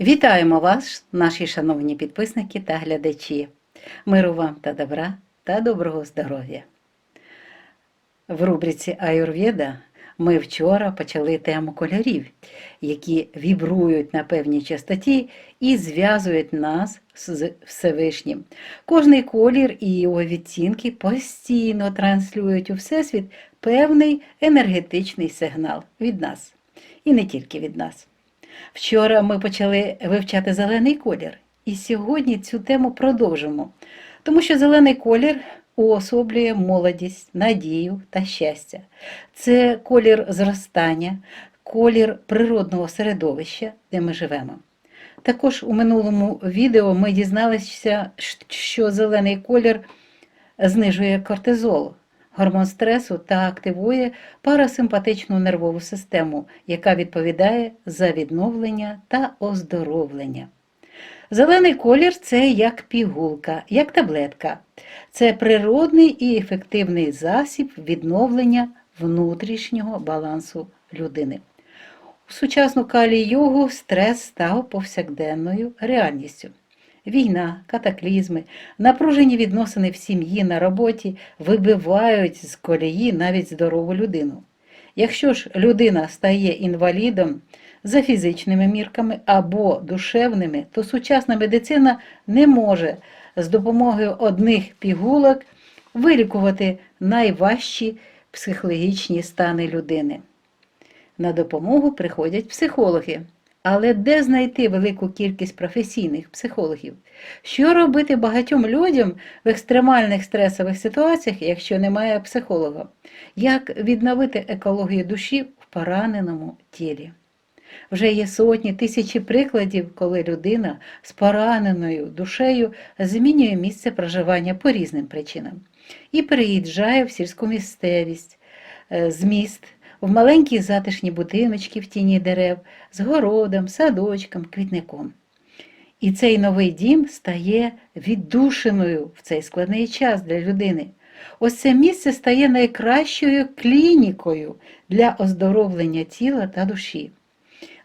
Вітаємо вас, наші шановні підписники та глядачі. Миру вам та добра та доброго здоров'я. В рубриці Аюрведа ми вчора почали тему кольорів, які вібрують на певній частоті і зв'язують нас з Всевишнім. Кожний колір і його відтінки постійно транслюють у Всесвіт певний енергетичний сигнал від нас. І не тільки від нас. Вчора ми почали вивчати зелений колір, і сьогодні цю тему продовжимо, тому що зелений колір уособлює молодість, надію та щастя. Це колір зростання, колір природного середовища, де ми живемо. Також у минулому відео ми дізналися, що зелений колір знижує кортизол, гормон стресу та активує парасимпатичну нервову систему, яка відповідає за відновлення та оздоровлення. Зелений колір це як пігулка, як таблетка. Це природний і ефективний засіб відновлення внутрішнього балансу людини. У сучасну калі-йогу стрес став повсякденною реальністю. Війна, катаклізми, напружені відносини в сім'ї на роботі вибивають з колії навіть здорову людину. Якщо ж людина стає інвалідом за фізичними мірками або душевними, то сучасна медицина не може з допомогою одних пігулок вилікувати найважчі психологічні стани людини. На допомогу приходять психологи. Але де знайти велику кількість професійних психологів? Що робити багатьом людям в екстремальних стресових ситуаціях, якщо немає психолога? Як відновити екологію душі в пораненому тілі? Вже є сотні тисячі прикладів, коли людина з пораненою душею змінює місце проживання по різним причинам і переїжджає в сільську місцевість, е, з міст в маленькі затишні будиночки в тіні дерев, з городом, садочком, квітником. І цей новий дім стає віддушиною в цей складний час для людини. Ось це місце стає найкращою клінікою для оздоровлення тіла та душі.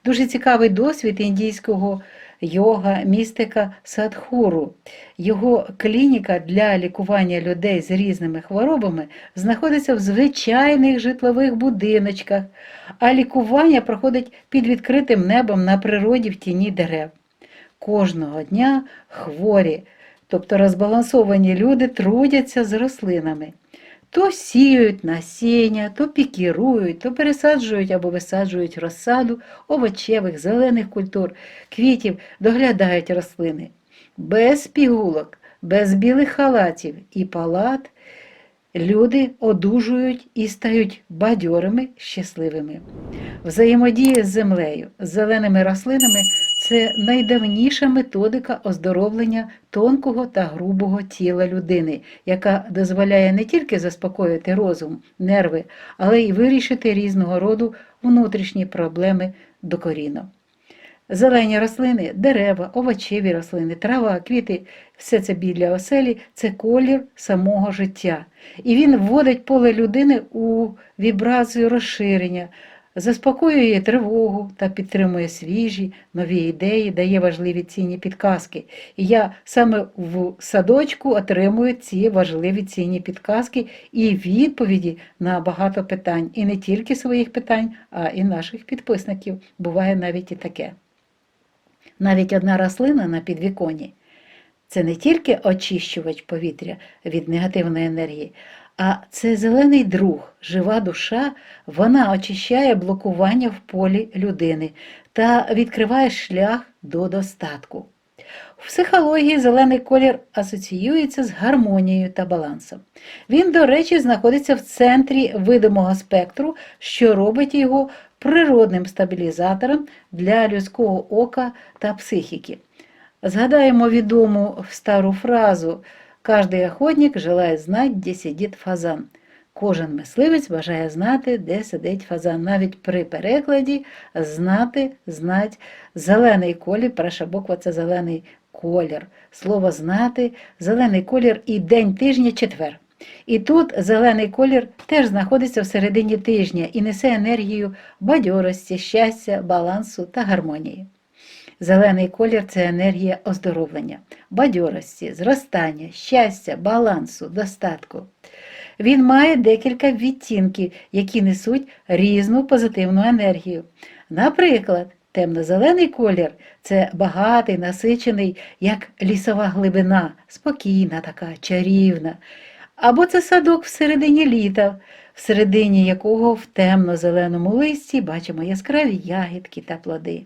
Дуже цікавий досвід індійського йога, містика Садхуру. Його клініка для лікування людей з різними хворобами знаходиться в звичайних житлових будиночках, а лікування проходить під відкритим небом на природі в тіні дерев. Кожного дня хворі, тобто розбалансовані люди, трудяться з рослинами. То сіють насіння, то пікірують, то пересаджують або висаджують розсаду овочевих, зелених культур, квітів, доглядають рослини. Без пігулок, без білих халатів і палат люди одужують і стають бадьорими, щасливими. Взаємодія з землею, з зеленими рослинами це найдавніша методика оздоровлення тонкого та грубого тіла людини, яка дозволяє не тільки заспокоїти розум, нерви, але й вирішити різного роду внутрішні проблеми докорінно. Зелені рослини, дерева, овочеві рослини, трава, квіти все це біля оселі це колір самого життя. І він вводить поле людини у вібрацію розширення заспокоює тривогу та підтримує свіжі, нові ідеї, дає важливі цінні підказки. І я саме в садочку отримую ці важливі цінні підказки і відповіді на багато питань. І не тільки своїх питань, а і наших підписників. Буває навіть і таке. Навіть одна рослина на підвіконі це не тільки очищувач повітря від негативної енергії, а це зелений друг, жива душа, вона очищає блокування в полі людини та відкриває шлях до достатку. В психології зелений колір асоціюється з гармонією та балансом. Він, до речі, знаходиться в центрі видимого спектру, що робить його природним стабілізатором для людського ока та психіки. Згадаємо відому стару фразу. Каждый охотник желає знати, де сидить фазан. Кожен мисливець бажає знати, де сидить фазан. Навіть при перекладі знати, знать. Зелений колір, перша буква це зелений колір. Слово знати, зелений колір і день тижня четвер. І тут зелений колір теж знаходиться в середині тижня і несе енергію бадьорості, щастя, балансу та гармонії. Зелений колір це енергія оздоровлення, бадьорості, зростання, щастя, балансу, достатку. Він має декілька відтінків, які несуть різну позитивну енергію. Наприклад, темно-зелений колір це багатий, насичений, як лісова глибина, спокійна, така, чарівна. Або це садок всередині літа, всередині якого в темно-зеленому листі бачимо яскраві ягідки та плоди.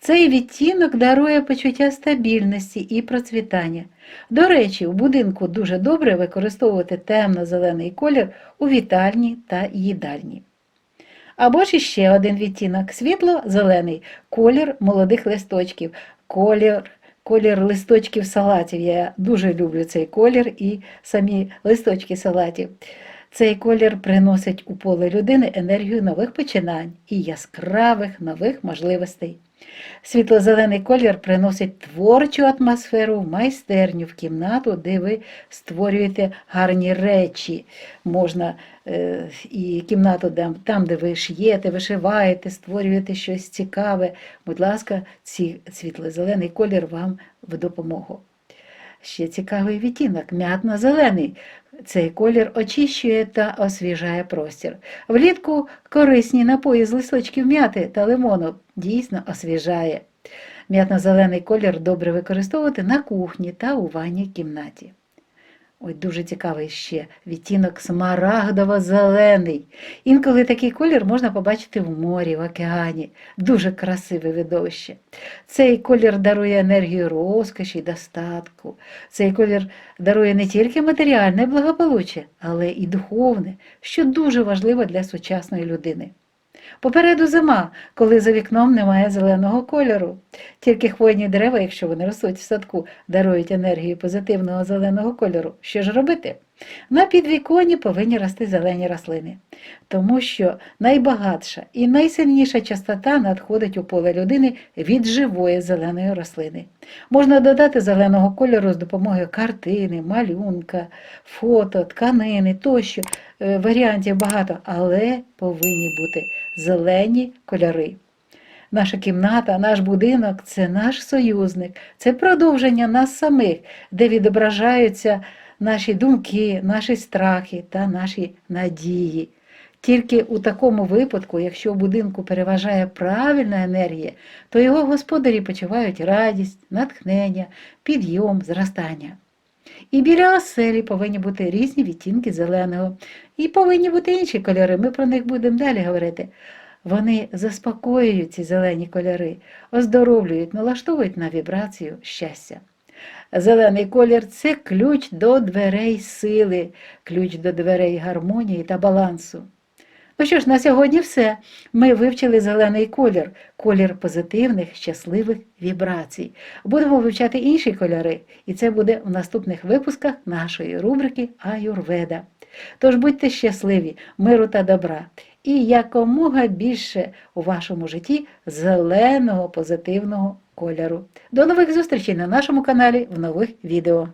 Цей відтінок дарує почуття стабільності і процвітання. До речі, у будинку дуже добре використовувати темно-зелений колір у вітальні та їдальні. Або ж іще один відтінок світло-зелений колір молодих листочків, колір, колір листочків салатів. Я дуже люблю цей колір і самі листочки салатів. Цей колір приносить у поле людини енергію нових починань і яскравих нових можливостей. Світло-зелений колір приносить творчу атмосферу в майстерню, в кімнату, де ви створюєте гарні речі. Можна е, і кімнату, там, де ви шиєте, вишиваєте, створюєте щось цікаве. Будь ласка, ці, світло-зелений колір вам в допомогу. Ще цікавий відтінок, м'ятно-зелений. Цей колір очищує та освіжає простір. Влітку корисні напої з листочків м'яти та лимону дійсно освіжає. М'ятно-зелений колір добре використовувати на кухні та у ванній кімнаті. Ой, дуже цікавий ще відтінок смарагдово-зелений. Інколи такий колір можна побачити в морі, в океані. Дуже красиве видовище. Цей колір дарує енергію розкоші, й достатку. Цей колір дарує не тільки матеріальне благополуччя, але і духовне, що дуже важливо для сучасної людини. Попереду зима, коли за вікном немає зеленого кольору. Тільки хвойні дерева, якщо вони ростуть в садку, дарують енергію позитивного зеленого кольору. Що ж робити? На підвіконні повинні рости зелені рослини, тому що найбагатша і найсильніша частота надходить у поле людини від живої зеленої рослини. Можна додати зеленого кольору з допомогою картини, малюнка, фото, тканини тощо. Е, Варіантів багато, але повинні бути зелені кольори. Наша кімната, наш будинок це наш союзник, це продовження нас самих, де відображаються наші думки, наші страхи та наші надії. Тільки у такому випадку, якщо в будинку переважає правильна енергія, то його господарі почувають радість, натхнення, підйом, зростання. І біля оселі повинні бути різні відтінки зеленого, і повинні бути інші кольори. Ми про них будемо далі говорити. Вони заспокоюють ці зелені кольори, оздоровлюють, налаштовують на вібрацію щастя. Зелений колір це ключ до дверей сили, ключ до дверей гармонії та балансу. Ну що ж, на сьогодні все. Ми вивчили зелений колір, колір позитивних, щасливих вібрацій. Будемо вивчати інші кольори, і це буде в наступних випусках нашої рубрики Аюрведа. Тож будьте щасливі, миру та добра, і якомога більше у вашому житті зеленого позитивного кольору. До нових зустрічей на нашому каналі в нових відео.